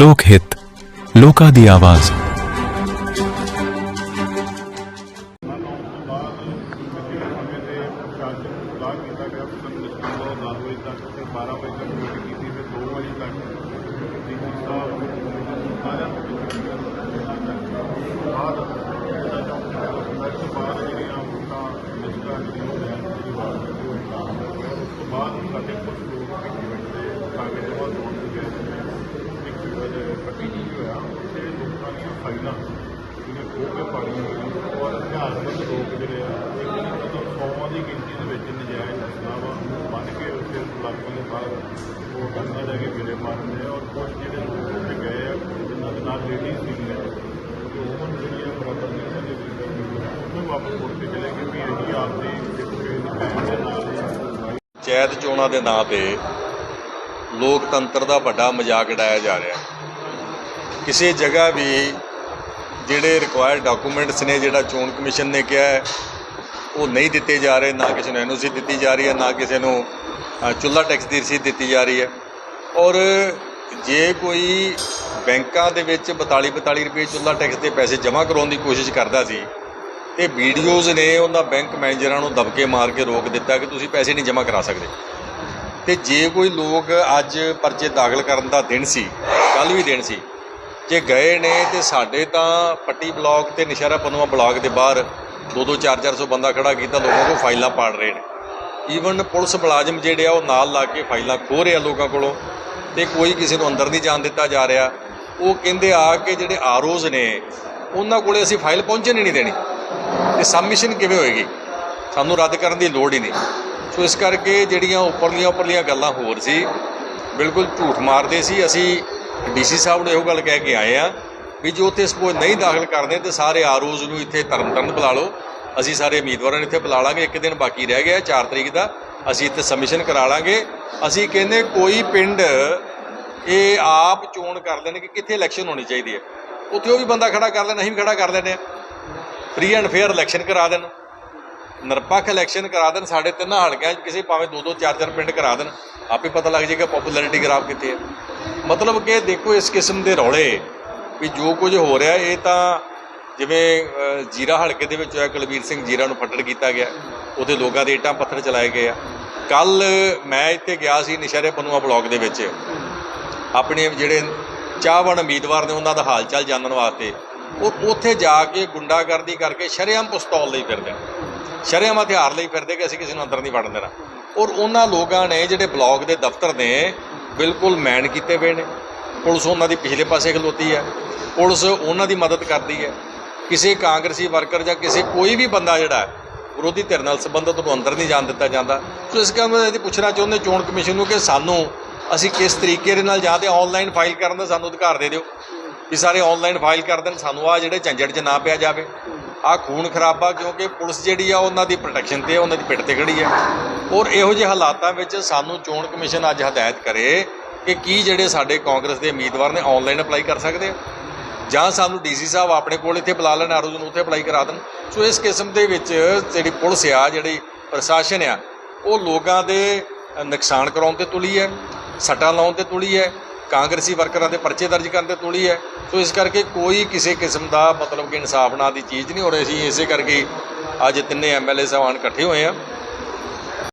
ਲੋਕ ਹਿੱਤ ਲੋਕਾਂ ਦੀ ਆਵਾਜ਼ ਬਾਅਦ ਕੀਤਾ ਗਿਆ ਸੰਗਠਨ ਤੋਂ 10 ਵਜੇ ਤੱਕ ਤੇ 12 ਵਜੇ ਤੱਕ ਮੀਟਿੰਗ ਕੀਤੀ ਫਿਰ 2 ਵਜੇ ਤੱਕ ਡੀਸੀ ਸਾਹਿਬ ਸਾਰਿਆਂ ਨੂੰ ਬਾਅਦ ਜਿਹੜਾ ਚੌਂਕ ਉਸ ਤੋਂ ਬਾਅਦ ਜਿਹੜੀਆਂ ਵੋਟਾਂ ਲਿਸਟਾਂ ਜਿਹੜੀਆਂ ਹੋਈਆਂ ਜਿਹੜੀ ਵਾਰ ਕੀਤੀ ਹੋਈ ਤਾਂ ਉਸ ਤੋਂ ਬਾਅਦ ਸਾਡੇ ਕੁਝ ਲੋਕ ਇਵੈਂਟ ਦੇ ਕਾਗਜ਼ ਜਮ੍ਹਾਂ ਹੋਣ ਦੇ ਗਏ ਇੱਕ ਵਜੇ ਪੱਟੀ ਨਹੀਂ ਹੋਇਆ ਉੱਥੇ ਲੋਕਾਂ ਦੀਆਂ ਖੋਹ ਕੇ ਪਾੜੀਆਂ ਹੋਈਆਂ ਔਰ ਇਤਿਹਾਸਕ ਲੋਕ ਜਿਹੜੇ ਆ ਇੱਕ ਨਹੀਂ ਸੌਵਾਂ ਦੀ ਗਿਣਤੀ ਦੇ ਵਿੱਚ ਨਜਾਇਜ਼ ਹਸਨਾ ਬੰਨ ਕੇ ਉੱਥੇ ਇਲਾਕੇ ਦੇ ਬਾਹਰ, ਉਹ ਕੰਨਾਂ ਲੈ ਕੇ ਮੇਰੇ ਮਾਰਦੇ ਆ ਔਰ ਕੁਝ ਜਿਹੜੇ ਲੋਕ ਉੱਥੇ ਗਏ ਆ, ਜਿਨ੍ਹਾਂ ਦੇ ਨਾਲ ਲੇਡੀਜ਼ ਸੀਗੀਆਂ, ਤੇ ਉਹ ਜਿਹੜੀ ਆ ਬਰਾਬਰ ਨਹੀਂ ਸੀ ਜਿਹੜੀ ਵਾਪਸ ਮੁੜ ਕੇ ਚਲੇ ਗਏ, ਵੀ ਇਹੀ ਆਪਦੀ ਇੱਕ ਭੈਣ ਦੇ ਨਾਲ ਹੀ ਪੰਚਾਇਤ ਚੋਣਾਂ ਦੇ ਨਾਂ ਤੇ ਲੋਕਤੰਤਰ ਦਾ ਵੱਡਾ ਮਜ਼ਾਕ ਉਡਾਇਆ ਜਾ ਰਿਹਾ। ਕਿਸੇ ਜਗ੍ਹਾ ਵੀ ਜਿਹੜੇ ਰਿਕੁਆਇਰਡ ਡਾਕੂਮੈਂਟਸ ਨੇ ਜਿਹੜਾ ਚੋਣ ਕਮਿਸ਼ਨ ਨੇ ਕਿਹਾ ਹੈ ਉਹ ਨਹੀਂ ਦਿੱਤੇ ਜਾ ਰਹੇ ਨਾ ਕਿਸੇ ਨੂੰ ਐਨਓਸੀ ਦਿੱਤੀ ਜਾ ਰਹੀ ਹੈ ਨਾ ਕਿਸੇ ਨੂੰ ਅ, ਚੁੱਲ੍ਹਾ ਟੈਕਸ ਦੀ ਰਸੀਦ ਦਿੱਤੀ ਜਾ ਰਹੀ ਹੈ। ਔਰ ਜੇ ਕੋਈ ਬੈਂਕਾਂ ਦੇ ਵਿੱਚ 42 42 ਰੁਪਏ ਚੁੱਲ੍ਹਾ ਟੈਕਸ ਦੇ ਪੈਸੇ ਜਮ੍ਹਾਂ ਕਰਾਉਣ ਦੀ ਕੋਸ਼ਿਸ਼ ਕਰਦਾ ਸੀ ਤੇ ਵੀਡੀਓਜ਼ ਨੇ ਉਹਨਾਂ ਬੈਂਕ ਮੈਨੇਜਰਾਂ ਨੂੰ ਦਬਕੇ ਮਾਰ ਕੇ ਰੋਕ ਦਿੱਤਾ ਕਿ ਤੁਸੀਂ ਪੈਸੇ ਨਹੀਂ ਜਮ੍ਹਾਂ ਕਰਾ ਸਕਦੇ। ਤੇ ਜੇ ਕੋਈ ਲੋਕ ਅੱਜ ਪਰਚੇ ਦਾਖਲ ਕਰਨ ਦਾ ਦਿਨ ਸੀ ਕੱਲ ਵੀ ਦਿਨ ਸੀ ਜੇ ਗਏ ਨੇ ਤੇ ਸਾਡੇ ਤਾਂ ਪੱਟੀ ਬਲਾਕ ਤੇ ਨਿਸ਼ਾਰਾ ਪਨੂਆ ਬਲਾਕ ਦੇ ਬਾਹਰ 2-2 4-400 ਬੰਦਾ ਖੜਾ ਕੀਤਾ, ਲੋਕਾਂ ਕੋਲ ਫਾਈਲਾਂ ਪਾੜ ਰਹੇ ਨੇ। ਈਵਨ ਪੁਲਿਸ ਮੁਲਾਜ਼ਮ ਜਿਹੜੇ ਆ, ਉਹ ਨਾਲ ਲਾ ਕੇ ਫਾਈਲਾਂ ਖੋਹ ਰਹੇ ਆ ਲੋਕਾਂ ਕੋਲੋਂ ਤੇ ਕੋਈ ਕਿਸੇ ਨੂੰ ਅੰਦਰ ਨਹੀਂ ਜਾਣ ਦਿੱਤਾ ਜਾ ਰਿਹਾ। ਉਹ ਕਹਿੰਦੇ ਆ ਕਿ ਜਿਹੜੇ ਆਰਓਜ਼ ਨੇ, ਉਹਨਾਂ ਕੋਲੇ ਅਸੀਂ ਫਾਈਲ ਪਹੁੰਚਣ ਹੀ ਨਹੀਂ ਦੇਣੀ। ਤੇ ਸਬਮਿਸ਼ਨ ਕਿਵੇਂ ਹੋਏਗੀ? ਸਾਨੂੰ ਰੱਦ ਕਰਨ ਦੀ ਲੋੜ ਹੀ ਨਹੀਂ। ਸੋ ਇਸ ਕਰਕੇ ਜਿਹੜੀਆਂ ਉੱਪਰਲੀਆਂ ਉੱਪਰਲੀਆਂ ਗੱਲਾਂ ਹੋਰ ਸੀ, ਬਿਲਕੁਲ ਝੂਠ ਮਾਰਦੇ ਸੀ। ਅਸੀਂ ਡੀਸੀ ਸਾਹਿਬ ਨੂੰ ਇਹੋ ਗੱਲ ਕਹਿ ਕੇ ਆਏ ਆ ਵੀ ਜੋ ਉੱਥੇ ਸਪੋਜ਼ ਨਹੀਂ ਦਾਖਲ ਕਰਦੇ ਤੇ ਸਾਰੇ ਆਰਓਜ਼ ਨੂੰ ਇੱਥੇ ਤਰਨ ਤਾਰਨ ਬੁਲਾ ਲਓ। ਅਸੀਂ ਸਾਰੇ ਉਮੀਦਵਾਰਾਂ ਨੂੰ ਇੱਥੇ ਬੁਲਾ ਲਾਂਗੇ, ਇੱਕ ਦਿਨ ਬਾਕੀ ਰਹਿ ਗਿਆ 4 ਤਰੀਕ ਦਾ। ਅਸੀਂ ਇੱਥੇ ਸਬਮਿਸ਼ਨ ਕਰਾ ਲਾਂਗੇ। ਅਸੀਂ ਕਹਿੰਦੇ ਕੋਈ ਪਿੰਡ ਇਹ ਆਪ ਚੋਣ ਕਰ ਲੈਣ ਕਿ ਕਿੱਥੇ ਇਲੈਕਸ਼ਨ ਹੋਣੀ ਚਾਹੀਦੀ ਹੈ। ਉੱਥੇ ਉਹ ਵੀ ਬੰਦਾ ਖੜਾ ਕਰ ਲੈਣ, ਅਸੀਂ ਵੀ ਖੜਾ ਕਰ ਲੈਂਦੇ ਆ ਫ੍ਰੀ ਐਂਡ ਫੇਅਰ ਇਲੈਕਸ਼ਨ ਕਰਾ ਦੇਣ। ਨਿਰਪੱਖ ਇਲੈਕਸ਼ਨ ਕਰਾ ਦੇਣ। ਸਾਡੇ ਤਿੰਨਾਂ ਹਲਕਿਆਂ 'ਚ ਕਿਸੇ ਭਾਵੇਂ ਦੋ ਦੋ ਚਾਰ ਚਾਰ ਪਿੰਡ ਕਰਾ ਦੇਣ। ਆਪੇ ਪਤਾ ਲੱਗ ਜਾਏਗਾ ਪਪੂਲੈਰਿਟੀ ਗ੍ਰਾਫ ਕਿੱਥੇ ਹੈ। ਮਤਲਬ ਕਿ ਦੇਖੋ ਇਸ ਕਿਸਮ ਦੇ ਰੌਲੇ ਵੀ ਜੋ ਕੁਝ ਹੋ ਰਿਹਾ, ਇਹ ਤਾਂ ਜਿਵੇਂ ਜੀਰਾ ਹਲਕੇ ਦੇ ਵਿੱਚ ਹੋਇਆ, ਕੁਲਵੀਰ ਸਿੰਘ ਜੀਰਾ ਨੂੰ ਫੱਟੜ ਕੀਤਾ ਗਿਆ, ਉਹਦੇ ਲੋਕਾਂ ਦੇ ਇੱਟਾਂ ਪੱਥਰ ਚਲਾਏ ਗਏ ਆ। ਕੱਲ ਮੈਂ ਇੱਥੇ ਗਿਆ ਸੀ ਨਿਸ਼ਾਰੇ ਪਨੂਆ ਬਲਾਕ ਦੇ ਵਿੱਚ। ਆਪਣੇ ਜਿਹੜੇ ਚਾਹਵਣ ਉਮੀਦਵਾਰ ਨੇ, ਉਹਨਾਂ ਦਾ ਹਾਲ ਚਾਲ ਜਾਣਨ ਵਾਸਤੇ, ਉਹ ਉੱਥੇ ਜਾ ਕੇ ਗੁੰਡਾਗਰਦੀ ਕਰਕੇ ਸ਼ਰੇਆਮ ਪਿਸਤੌਲ ਲਈ ਫਿਰਦੇ ਨੇ ਸ਼ਰੇਆਮ ਹਥਿਆਰ ਲਈ ਫਿਰਦੇ ਕਿ ਅਸੀਂ ਕਿਸੇ ਨੂੰ ਅੰਦਰ ਨਹੀਂ ਵੜਨ ਦੇਣਾ। ਔਰ ਉਹਨਾਂ ਲੋਕਾਂ ਨੇ ਜਿਹੜੇ ਬਲਾਕ ਦੇ ਦਫ਼ਤਰ ਨੇ ਬਿਲਕੁਲ ਮੈਨ ਕੀਤੇ ਹੋਏ ਨੇ। ਪੁਲਿਸ ਉਹਨਾਂ ਦੀ ਪਿਛਲੇ ਪਾਸੇ ਖਲੋਤੀ ਹੈ। ਪੁਲਿਸ ਉਹਨਾਂ ਦੀ ਮਦਦ ਕਰਦੀ ਹੈ। ਕਿਸੇ ਕਾਂਗਰਸੀ ਵਰਕਰ ਜਾਂ ਕਿਸੇ ਕੋਈ ਵੀ ਬੰਦਾ ਜਿਹੜਾ ਵਿਰੋਧੀ ਧਿਰ ਨਾਲ ਸੰਬੰਧਿਤ ਨੂੰ ਅੰਦਰ ਨਹੀਂ ਜਾਣ ਦਿੱਤਾ ਜਾਂਦਾ। ਸੋ ਇਸ ਕਾਰਨ ਮੈਂ ਇਹ ਪੁੱਛਣਾ ਚਾਹੁੰਦੇ ਚੋਣ ਕਮਿਸ਼ਨ ਨੂੰ ਕਿ ਸਾਨੂੰ ਅਸੀਂ ਕਿਸ ਤਰੀਕੇ ਦੇ ਨਾਲ ਜਾਂਦੇ ਆਨਲਾਈਨ ਫਾਈਲ ਕਰਨ ਦਾ ਸਾਨੂੰ ਅਧਿਕਾਰ ਦੇ ਦਿਓ। ਵੀ ਸਾਰੇ ਆਨਲਾਈਨ ਫਾਈਲ ਕਰ ਦੇਣ, ਸਾਨੂੰ ਆ ਜਿਹੜੇ ਝੰਜਟ 'ਚ ਨਾ ਪਿਆ ਜਾਵੇ। ਆ ਖੂਨ ਖਰਾਬਾ ਕਿਉਂਕਿ ਪੁਲਿਸ ਜਿਹੜੀ ਆ ਉਹਨਾਂ ਦੀ ਪ੍ਰੋਟੈਕਸ਼ਨ ਤੇ ਆ, ਉਹਨਾਂ ਦੀ ਪਿੱਠ ਤੇ ਖੜੀ ਹੈ ਔਰ ਇਹੋ ਜਿਹੇ ਹਾਲਾਤਾਂ ਵਿੱਚ ਸਾਨੂੰ ਚੋਣ ਕਮਿਸ਼ਨ ਅੱਜ ਹਦਾਇਤ ਕਰੇ ਕਿ ਕੀ ਜਿਹੜੇ ਸਾਡੇ ਕਾਂਗਰਸ ਦੇ ਉਮੀਦਵਾਰ ਨੇ ਆਨਲਾਈਨ ਅਪਲਾਈ ਕਰ ਸਕਦੇ ਆ। ਜਾਂ ਸਾਨੂੰ ਡੀਸੀ ਸਾਹਿਬ ਆਪਣੇ ਕੋਲ ਇੱਥੇ ਬੁਲਾ ਲੈਣ ਆਰੋਜ਼ ਨੂੰ ਉੱਥੇ ਅਪਲਾਈ ਕਰਾ ਦੇਣ। ਸੋ ਇਸ ਕਿਸਮ ਦੇ ਵਿੱਚ ਜਿਹੜੀ ਪੁਲਿਸ ਆ ਜਿਹੜੀ ਪ੍ਰਸ਼ਾਸਨ ਆ ਉਹ ਲੋਕਾਂ ਦੇ ਨੁਕਸਾਨ ਕਰਾਉਣ ਤੇ ਤੁਲੀ ਹੈ ਸੱਟਾਂ ਲਾਉਣ ਤੇ ਤੁਲੀ ਹੈ। ਕਾਂਗਰਸੀ ਵਰਕਰਾਂ ਦੇ ਪਰਚੇ ਦਰਜ ਕਰਨ ਤੇ ਤੁਲੀ ਹੈ। ਸੋ ਇਸ ਕਰਕੇ ਕੋਈ ਕਿਸੇ ਕਿਸਮ ਦਾ ਮਤਲਬ ਕਿ ਇਨਸਾਫ ਨਾਂ ਦੀ ਚੀਜ਼ ਨਹੀਂ ਹੋ ਰਹੀ ਸੀ। ਇਸੇ ਕਰਕੇ ਅੱਜ ਤਿੰਨੇ ਐਮਐਲਏ ਸਾਹਿਬਾਨ ਇਕੱਠੇ ਹੋਏ ਆ।